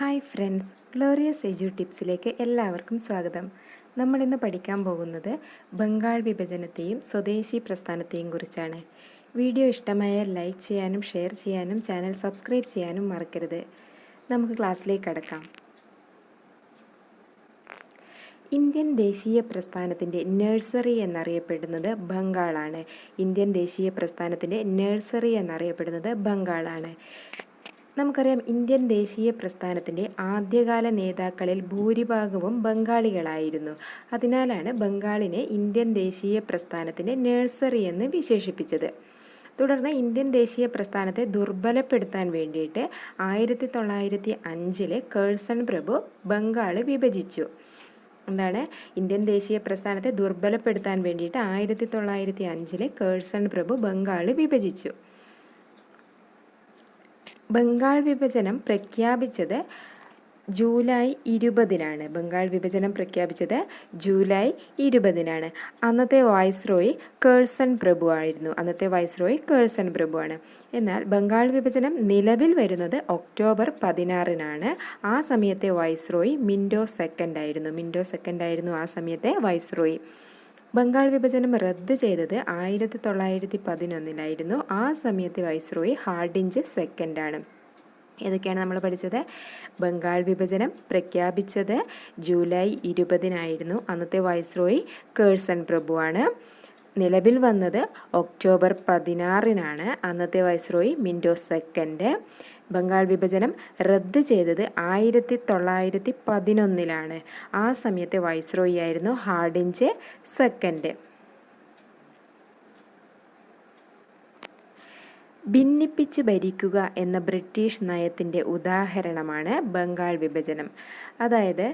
Hi friends glorious എജു ടിപ്സിലേക്ക് എല്ലാവർക്കും സ്വാഗതം. നമ്മളിന്ന് പഠിക്കാൻ പോകുന്നത് ബംഗാൾ വിഭജനത്തെയും സ്വദേശി പ്രസ്ഥാനത്തെയും കുറിച്ചാണ്. വീഡിയോ ഇഷ്ടമായാൽ ലൈക്ക് ചെയ്യാനും ഷെയർ ചെയ്യാനും ചാനൽ സബ്സ്ക്രൈബ് ചെയ്യാനും മറക്കരുത്. നമുക്ക് ക്ലാസ്സിലേക്ക് കടക്കാം. ഇന്ത്യൻ ദേശീയ പ്രസ്ഥാനത്തിന്റെ നഴ്സറി എന്നറിയപ്പെടുന്നത് ബംഗാളാണ്. ഇന്ത്യൻ ദേശീയ പ്രസ്ഥാനത്തിന്റെ നഴ്സറി എന്നറിയപ്പെടുന്നത് ബംഗാളാണ്. നമുക്കറിയാം ഇന്ത്യൻ ദേശീയ പ്രസ്ഥാനത്തിന്റെ ആദ്യകാല നേതാക്കളിൽ ഭൂരിഭാഗവും ബംഗാളികളായിരുന്നു. അതിനാലാണ് ബംഗാളിനെ ഇന്ത്യൻ ദേശീയ പ്രസ്ഥാനത്തിന്റെ നഴ്സറി എന്ന് വിശേഷിപ്പിച്ചത്. തുടർന്ന് ഇന്ത്യൻ ദേശീയ പ്രസ്ഥാനത്തെ ദുർബലപ്പെടുത്താൻ വേണ്ടിയിട്ട് ആയിരത്തി തൊള്ളായിരത്തി അഞ്ചിലെ കേഴ്സൺ പ്രഭു ബംഗാൾ വിഭജിച്ചു. എന്താണ്? ഇന്ത്യൻ ദേശീയ പ്രസ്ഥാനത്തെ ദുർബലപ്പെടുത്താൻ വേണ്ടിയിട്ട് ആയിരത്തി തൊള്ളായിരത്തി അഞ്ചിലെ കേഴ്സൺ പ്രഭു ബംഗാൾ വിഭജിച്ചു. ബംഗാൾ വിഭജനം പ്രഖ്യാപിച്ചത് ജൂലൈ ഇരുപതിനാണ്. ബംഗാൾ വിഭജനം പ്രഖ്യാപിച്ചത് ജൂലൈ ഇരുപതിനാണ്. അന്നത്തെ വൈസ്രോയി കേഴ്സൺ പ്രഭു ആയിരുന്നു. അന്നത്തെ വൈസ്രോയി കേഴ്സൺ പ്രഭുവാണ് എന്നാൽ ബംഗാൾ വിഭജനം നിലവിൽ വരുന്നത് ഒക്ടോബർ പതിനാറിനാണ്. ആ സമയത്തെ വൈസ്രോയി മിൻഡോ സെക്കൻഡ് ആയിരുന്നു. മിൻഡോ സെക്കൻഡ് ആയിരുന്നു ആ സമയത്തെ വൈസ്രോയി. ബംഗാൾ വിഭജനം റദ്ദ് ചെയ്തത് ആയിരത്തി തൊള്ളായിരത്തി പതിനൊന്നിലായിരുന്നു ആ സമയത്തെ വൈസ്രോയി ഹാർഡിഞ്ച് സെക്കൻഡാണ്. ഏതൊക്കെയാണ് നമ്മൾ പഠിച്ചത്? ബംഗാൾ വിഭജനം പ്രഖ്യാപിച്ചത് ജൂലൈ ഇരുപതിനായിരുന്നു. അന്നത്തെ വൈസ്രോയി കേഴ്സൺ പ്രഭുവാണ്. നിലവിൽ വന്നത് ഒക്ടോബർ പതിനാറിനാണ്. അന്നത്തെ വൈസ്രോയി മിൻഡോ സെക്കൻഡ്. ബംഗാൾ വിഭജനം റദ്ദ് ചെയ്തത് ആയിരത്തി തൊള്ളായിരത്തി പതിനൊന്നിലാണ് ആ സമയത്തെ വൈസ്രോയി ആയിരുന്നു ഹാർഡിഞ്ച് സെക്കൻഡ്. ഭിന്നിപ്പിച്ച് ഭരിക്കുക എന്ന ബ്രിട്ടീഷ് നയത്തിന്റെ ഉദാഹരണമാണ് ബംഗാൾ വിഭജനം. അതായത്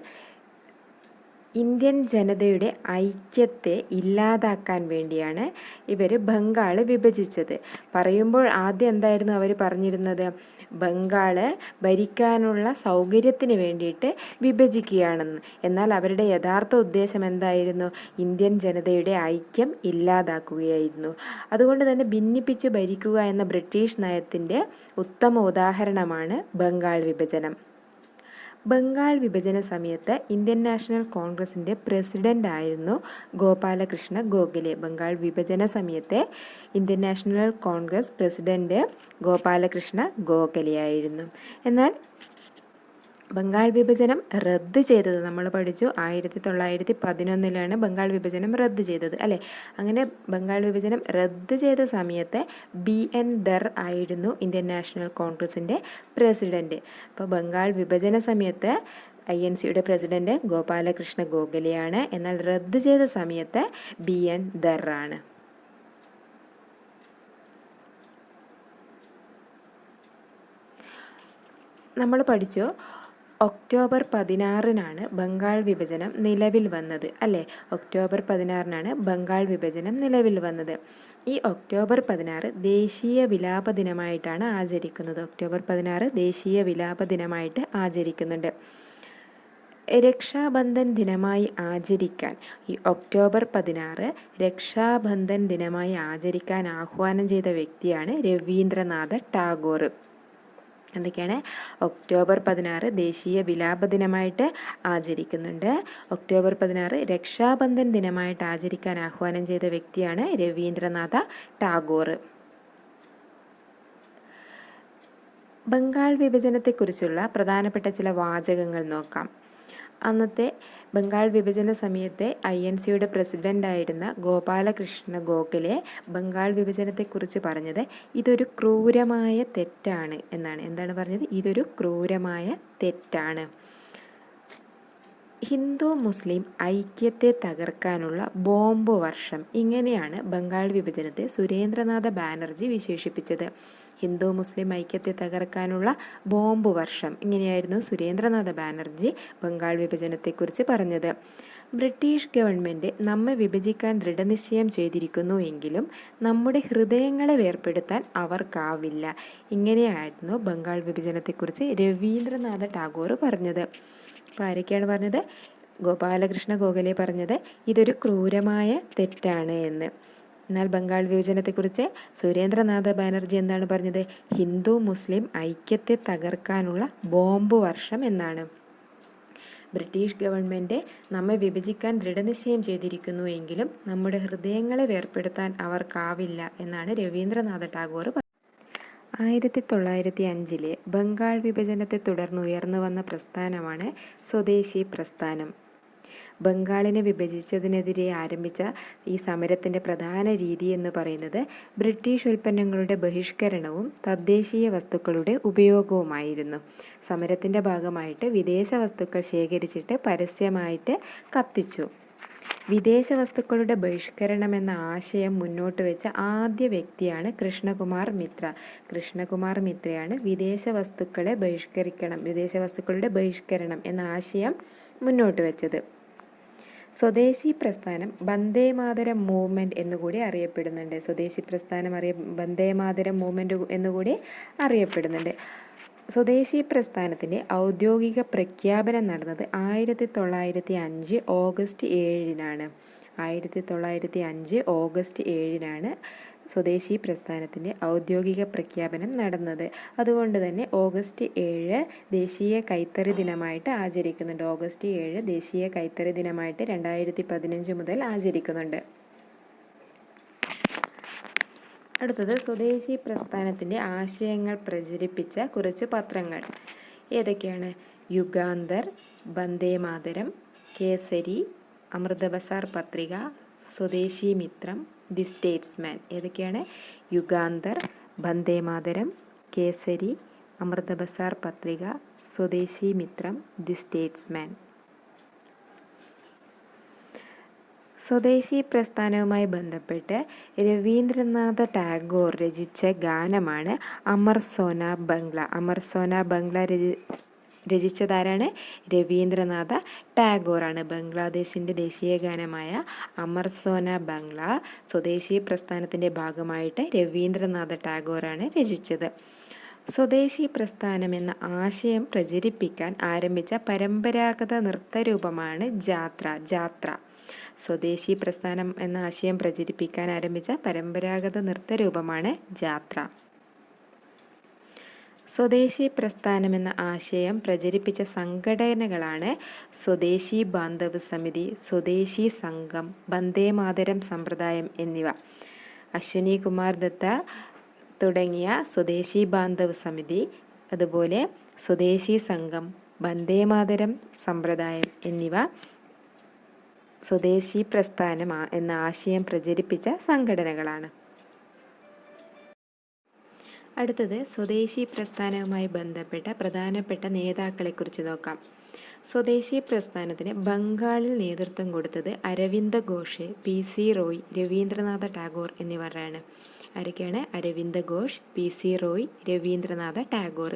ഇന്ത്യൻ ജനതയുടെ ഐക്യത്തെ ഇല്ലാതാക്കാൻ വേണ്ടിയാണ് ഇവർ ബംഗാൾ വിഭജിച്ചത്. പറയുമ്പോൾ ആദ്യം എന്തായിരുന്നു അവർ പറഞ്ഞിരുന്നത്? ബംഗാൾ ഭരിക്കാനുള്ള സൗകര്യത്തിന് വേണ്ടിയിട്ട് വിഭജിക്കുകയാണെന്ന്. എന്നാൽ അവരുടെ യഥാർത്ഥ ഉദ്ദേശം എന്തായിരുന്നു? ഇന്ത്യൻ ജനതയുടെ ഐക്യം ഇല്ലാതാക്കുകയായിരുന്നു. അതുകൊണ്ട് തന്നെ ഭിന്നിപ്പിച്ച് ഭരിക്കുക എന്ന ബ്രിട്ടീഷ് നയത്തിന്റെ ഉത്തമ ഉദാഹരണമാണ് ബംഗാൾ വിഭജനം. ബംഗാൾ വിഭജന സമയത്ത് ഇന്ത്യൻ നാഷണൽ കോൺഗ്രസിന്റെ പ്രസിഡന്റ് ആയിരുന്നു ഗോപാലകൃഷ്ണ ഗോഖലെ. ബംഗാൾ വിഭജന സമയത്തെ Indian national Congress president Gopalakrishna ഗോഖലെയായിരുന്നു. എന്നാൽ ബംഗാൾ വിഭജനം റദ്ദ് ചെയ്തത് നമ്മൾ പഠിച്ചു. ആയിരത്തി തൊള്ളായിരത്തി പതിനൊന്നിലാണ് ബംഗാൾ വിഭജനം റദ്ദ് ചെയ്തത് അല്ലേ? അങ്ങനെ ബംഗാൾ വിഭജനം റദ്ദ് ചെയ്ത സമയത്തെ ബി എൻ ദർ ആയിരുന്നു ഇന്ത്യൻ നാഷണൽ കോൺഗ്രസിന്റെ പ്രസിഡന്റ് അപ്പോൾ ബംഗാൾ വിഭജന സമയത്ത് ഐ എൻ സിയുടെ പ്രസിഡന്റ് ഗോപാലകൃഷ്ണ ഗോഖലെയാണ്. എന്നാൽ റദ്ദ് ചെയ്ത സമയത്ത് ബി എൻ ആണ്. നമ്മൾ പഠിച്ചു. ഒക്ടോബർ പതിനാറിനാണ് ബംഗാൾ വിഭജനം നിലവിൽ വന്നത് അല്ലേ? ഒക്ടോബർ പതിനാറിനാണ് ബംഗാൾ വിഭജനം നിലവിൽ വന്നത്. ഈ ഒക്ടോബർ പതിനാറ് ദേശീയ വിലാപ ദിനമായിട്ടാണ് ആചരിക്കുന്നത്. ഒക്ടോബർ പതിനാറ് ദേശീയ വിലാപ ദിനമായിട്ട് ആചരിക്കുന്നുണ്ട്. രക്ഷാബന്ധൻ ദിനമായി ആചരിക്കാൻ ഈ ഒക്ടോബർ പതിനാറ് രക്ഷാബന്ധൻ ദിനമായി ആചരിക്കാൻ ആഹ്വാനം ചെയ്ത വ്യക്തിയാണ് രവീന്ദ്രനാഥ ടാഗോർ. എന്തൊക്കെയാണ്? ഒക്ടോബർ പതിനാറ് ദേശീയ വിലാപ ദിനമായിട്ട് ആചരിക്കുന്നുണ്ട്. ഒക്ടോബർ പതിനാറ് രക്ഷാബന്ധൻ ദിനമായിട്ട് ആചരിക്കാൻ ആഹ്വാനം ചെയ്ത വ്യക്തിയാണ് രവീന്ദ്രനാഥ ടാഗോർ. ബംഗാൾ വിഭജനത്തെക്കുറിച്ചുള്ള പ്രധാനപ്പെട്ട ചില വാചകങ്ങൾ നോക്കാം. അന്നത്തെ ബംഗാൾ വിഭജന സമയത്തെ ഐ എൻ സിയുടെ പ്രസിഡന്റായിരുന്ന ഗോപാലകൃഷ്ണ ഗോഖലെ ബംഗാൾ വിഭജനത്തെക്കുറിച്ച് പറഞ്ഞത് ഇതൊരു ക്രൂരമായ തെറ്റാണ് എന്നാണ്. എന്താണ് പറഞ്ഞത്? ഇതൊരു ക്രൂരമായ തെറ്റാണ്. ഹിന്ദു മുസ്ലിം ഐക്യത്തെ തകർക്കാനുള്ള ബോംബ് വർഷം ഇങ്ങനെയാണ് ബംഗാൾ വിഭജനത്തെ സുരേന്ദ്രനാഥ ബാനർജി വിശേഷിപ്പിച്ചത്. ഹിന്ദു മുസ്ലിം ഐക്യത്തെ തകർക്കാനുള്ള ബോംബ് വർഷം. ഇങ്ങനെയായിരുന്നു സുരേന്ദ്രനാഥ ബാനർജി ബംഗാൾ വിഭജനത്തെക്കുറിച്ച് പറഞ്ഞത്. ബ്രിട്ടീഷ് ഗവൺമെന്റ് നമ്മെ വിഭജിക്കാൻ ദൃഢനിശ്ചയം ചെയ്തിരിക്കുന്നു എങ്കിലും നമ്മുടെ ഹൃദയങ്ങളെ വേർപ്പെടുത്താൻ അവർക്കാവില്ല. ഇങ്ങനെയായിരുന്നു ബംഗാൾ വിഭജനത്തെക്കുറിച്ച് രവീന്ദ്രനാഥ ടാഗോർ പറഞ്ഞത്. അപ്പോൾ ആരൊക്കെയാണ് പറഞ്ഞത്? ഗോപാലകൃഷ്ണ ഗോഖലെ പറഞ്ഞത് ഇതൊരു ക്രൂരമായ തെറ്റാണ് എന്ന്. എന്നാൽ ബംഗാൾ വിഭജനത്തെക്കുറിച്ച് സുരേന്ദ്രനാഥ ബാനർജി എന്താണ് പറഞ്ഞത്? ഹിന്ദു മുസ്ലിം ഐക്യത്തെ തകർക്കാനുള്ള ബോംബ് വർഷം എന്നാണ്. ബ്രിട്ടീഷ് ഗവൺമെന്റ് നമ്മെ വിഭജിക്കാൻ ദൃഢനിശ്ചയം ചെയ്തിരിക്കുന്നു എങ്കിലും നമ്മുടെ ഹൃദയങ്ങളെ വേർപ്പെടുത്താൻ അവർക്കാവില്ല എന്നാണ് രവീന്ദ്രനാഥ ടാഗോർ ആയിരത്തി തൊള്ളായിരത്തി അഞ്ചിലെ ബംഗാൾ വിഭജനത്തെ തുടർന്ന് ഉയർന്നു വന്ന പ്രസ്ഥാനമാണ് സ്വദേശി പ്രസ്ഥാനം. ബംഗാളിനെ വിഭജിച്ചതിനെതിരെ ആരംഭിച്ച ഈ സമരത്തിന്റെ പ്രധാന രീതി എന്ന് പറയുന്നത് ബ്രിട്ടീഷ് ഉൽപ്പന്നങ്ങളുടെ ബഹിഷ്കരണവും തദ്ദേശീയ വസ്തുക്കളുടെ ഉപയോഗവുമായിരുന്നു. സമരത്തിന്റെ ഭാഗമായിട്ട് വിദേശ വസ്തുക്കൾ ശേഖരിച്ചിട്ട് പരസ്യമായിട്ട് കത്തിച്ചു. വിദേശ വസ്തുക്കളുടെ ബഹിഷ്കരണം എന്ന ആശയം മുന്നോട്ട് വെച്ച ആദ്യ വ്യക്തിയാണ് കൃഷ്ണകുമാർ മിത്ര. കൃഷ്ണകുമാർ മിത്രയാണ് വിദേശ വസ്തുക്കളെ ബഹിഷ്കരിക്കണം വിദേശ വസ്തുക്കളുടെ ബഹിഷ്കരണം എന്ന ആശയം മുന്നോട്ട് വെച്ചത്. സ്വദേശി പ്രസ്ഥാനം വന്ദേ മാതരം മൂവ്മെന്റ് എന്നുകൂടി അറിയപ്പെടുന്നുണ്ട്. സ്വദേശി പ്രസ്ഥാനം അറിയ വന്ദേ മാതരം മൂവ്മെന്റ് എന്നുകൂടി അറിയപ്പെടുന്നുണ്ട്. സ്വദേശി പ്രസ്ഥാനത്തിന്റെ ഔദ്യോഗിക പ്രഖ്യാപനം നടന്നത് ആയിരത്തി തൊള്ളായിരത്തി അഞ്ച് ഓഗസ്റ്റ് ഏഴിനാണ്. ആയിരത്തി തൊള്ളായിരത്തി അഞ്ച് ഓഗസ്റ്റ് ഏഴിനാണ് സ്വദേശി പ്രസ്ഥാനത്തിന്റെ ഔദ്യോഗിക പ്രഖ്യാപനം നടന്നത്. അതുകൊണ്ട് തന്നെ ഓഗസ്റ്റ് ഏഴ് ദേശീയ കൈത്തറി ദിനമായിട്ട് ആചരിക്കുന്നുണ്ട്. ഓഗസ്റ്റ് ഏഴ് ദേശീയ കൈത്തറി ദിനമായിട്ട് രണ്ടായിരത്തി പതിനഞ്ച് മുതൽ ആചരിക്കുന്നുണ്ട്. അടുത്തത് സ്വദേശി പ്രസ്ഥാനത്തിന്റെ ആശയങ്ങൾ പ്രചരിപ്പിച്ച കുറച്ച് പത്രങ്ങൾ. ഏതൊക്കെയാണ്? യുഗാന്തർ വന്ദേ മാതരം കേസരി അമൃതബസാർ പത്രിക സ്വദേശി മിത്രം ദി സ്റ്റേറ്റ്സ്മാൻ. ഏതൊക്കെയാണ്? യുഗാന്തർ വന്ദേ മാതരം കേസരി അമൃതബസാർ പത്രിക സ്വദേശി മിത്രം ദി സ്റ്റേറ്റ്സ്മാൻ. സ്വദേശി പ്രസ്ഥാനവുമായി ബന്ധപ്പെട്ട് രവീന്ദ്രനാഥ ടാഗോർ രചിച്ച ഗാനമാണ് അമർ സോന ബംഗ്ല. അമർ സോന ബംഗ്ല രചി രചിച്ചതാരാണ്? രവീന്ദ്രനാഥ ടാഗോറാണ്. ബംഗ്ലാദേശിന്റെ ദേശീയ ഗാനമായ അമർ സോന ബംഗ്ല സ്വദേശി പ്രസ്ഥാനത്തിന്റെ ഭാഗമായിട്ട് രവീന്ദ്രനാഥ ടാഗോറാണ് രചിച്ചത്. സ്വദേശി പ്രസ്ഥാനം എന്ന ആശയം പ്രചരിപ്പിക്കാൻ ആരംഭിച്ച പരമ്പരാഗത നൃത്തരൂപമാണ് ജാത്ര ജാത്ര. സ്വദേശി പ്രസ്ഥാനം എന്ന ആശയം പ്രചരിപ്പിക്കാൻ ആരംഭിച്ച പരമ്പരാഗത നൃത്തരൂപമാണ് ജാത്ര. സ്വദേശി പ്രസ്ഥാനമെന്ന ആശയം പ്രചരിപ്പിച്ച സംഘടനകളാണ് സ്വദേശി ബാന്ധവ് സമിതി സ്വദേശി സംഘം വന്ദേമാതരം സമ്പ്രദായം എന്നിവ. അശ്വിനി കുമാർ ദത്ത തുടങ്ങിയ സ്വദേശി ബാന്ധവ് സമിതി അതുപോലെ സ്വദേശി സംഘം വന്ദേമാതരം സമ്പ്രദായം എന്നിവ സ്വദേശി പ്രസ്ഥാനം എന്ന ആശയം പ്രചരിപ്പിച്ച സംഘടനകളാണ്. അടുത്തത് സ്വദേശി പ്രസ്ഥാനവുമായി ബന്ധപ്പെട്ട പ്രധാനപ്പെട്ട നേതാക്കളെക്കുറിച്ച് നോക്കാം. സ്വദേശി പ്രസ്ഥാനത്തിന് ബംഗാളിൽ നേതൃത്വം കൊടുത്തത് അരവിന്ദ ഘോഷ് പി സി റോയ് രവീന്ദ്രനാഥ ടാഗോർ എന്നിവരാണ്. ആരൊക്കെയാണ്? Aurobindo Ghosh P C Roy Rabindranath Tagore.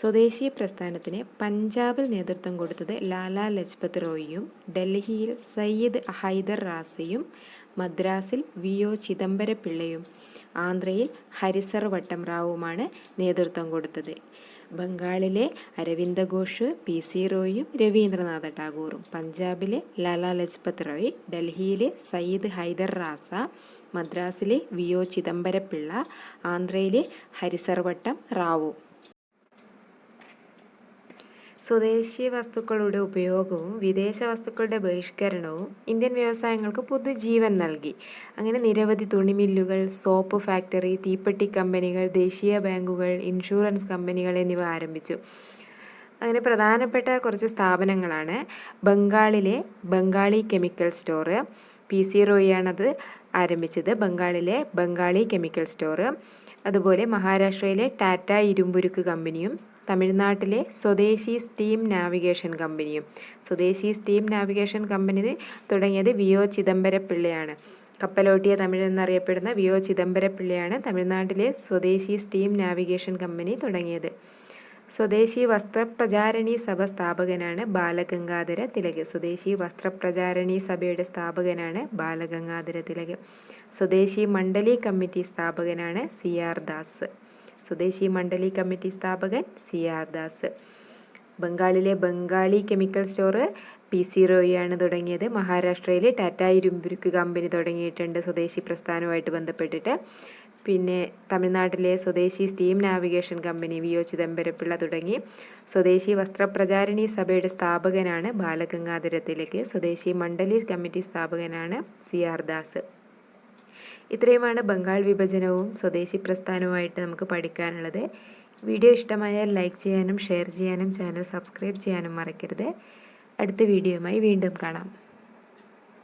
സ്വദേശി പ്രസ്ഥാനത്തിന് പഞ്ചാബിൽ നേതൃത്വം കൊടുത്തത് ലാലാ ലജ്പത് റോയിയും ഡൽഹിയിൽ സയ്യിദ് ഹൈദർ റാസയും മദ്രാസിൽ വി ഒ ചിദംബരപിള്ളയും ആന്ധ്രയിൽ ഹരിസർ വട്ടംറാവുമാണ് നേതൃത്വം കൊടുത്തത്. ബംഗാളിലെ അരവിന്ദ ഘോഷ് പി സി റോയും രവീന്ദ്രനാഥ ടാഗോറും. പഞ്ചാബിലെ ലാലാ ലജ്പത് റോയ് ഡൽഹിയിലെ സയ്യിദ് ഹൈദർ റാസ മദ്രാസിലെ വി ഒ ചിദംബരപ്പിള്ള ആന്ധ്രയിലെ ഹരിസർവട്ടം റാവു. സ്വദേശി വസ്തുക്കളുടെ ഉപയോഗവും വിദേശ വസ്തുക്കളുടെ ബഹിഷ്കരണവും ഇന്ത്യൻ വ്യവസായങ്ങൾക്ക് പുതുജീവൻ നൽകി. അങ്ങനെ നിരവധി തുണിമില്ലുകൾ സോപ്പ് ഫാക്ടറി തീപ്പെട്ടി കമ്പനികൾ ദേശീയ ബാങ്കുകൾ ഇൻഷുറൻസ് കമ്പനികൾ എന്നിവ ആരംഭിച്ചു. അങ്ങനെ പ്രധാനപ്പെട്ട കുറച്ച് സ്ഥാപനങ്ങളാണ് ബംഗാളിലെ Bengali chemical store P C റോയിയാണത് ആരംഭിച്ചത് ബംഗാളിലെ ബംഗാളി കെമിക്കൽ സ്റ്റോർ അതുപോലെ മഹാരാഷ്ട്രയിലെ ടാറ്റ ഇരുമ്പുരുക്ക് കമ്പനിയും തമിഴ്നാട്ടിലെ സ്വദേശി സ്റ്റീം നാവിഗേഷൻ കമ്പനിയും. സ്വദേശി സ്റ്റീം നാവിഗേഷൻ കമ്പനി തുടങ്ങിയത് വി ഒ ചിദംബരപ്പിള്ളയാണ്. കപ്പലോട്ടിയ തമിഴ് എന്നറിയപ്പെടുന്ന വി ഒ ചിദംബരപ്പിള്ളയാണ് തമിഴ്നാട്ടിലെ സ്വദേശി സ്റ്റീം നാവിഗേഷൻ കമ്പനി തുടങ്ങിയത്. സ്വദേശി വസ്ത്രപ്രചാരണി സഭ സ്ഥാപകനാണ് ബാലഗംഗാധര തിലക്. സ്വദേശി വസ്ത്രപ്രചാരണി സഭയുടെ സ്ഥാപകനാണ് Balagangadhara Tilak. Swadeshi Mandalay committee സ്ഥാപകനാണ് C R Das. Swadeshi Mandali committee സ്ഥാപകൻ സി ആർ ദാസ്. ബംഗാളിലെ Bengali chemical store P C റോയിയാണ് തുടങ്ങിയത്. മഹാരാഷ്ട്രയിൽ ടാറ്റ ഇരുമ്പുരുക്ക് കമ്പനി തുടങ്ങിയിട്ടുണ്ട് സ്വദേശി പ്രസ്ഥാനവുമായിട്ട് ബന്ധപ്പെട്ടിട്ട്. പിന്നെ തമിഴ്നാട്ടിലെ swadeshi steam navigation company V O Chidambarapillai തുടങ്ങി. സ്വദേശി വസ്ത്രപ്രചാരിണി സഭയുടെ സ്ഥാപകനാണ് ബാലഗംഗാധര തിലക് സ്വദേശി മണ്ഡലി കമ്മിറ്റി സ്ഥാപകനാണ് സി ആർ ദാസ്. ഇത്രയുമാണ് ബംഗാൾ വിഭജനവും സ്വദേശി പ്രസ്ഥാനവുമായിട്ട് നമുക്ക് പഠിക്കാനുള്ളത്. വീഡിയോ ഇഷ്ടമായാൽ ലൈക്ക് ചെയ്യാനും ഷെയർ ചെയ്യാനും ചാനൽ സബ്സ്ക്രൈബ് ചെയ്യാനും മറക്കരുത്. അടുത്ത വീഡിയോയുമായി വീണ്ടും കാണാം.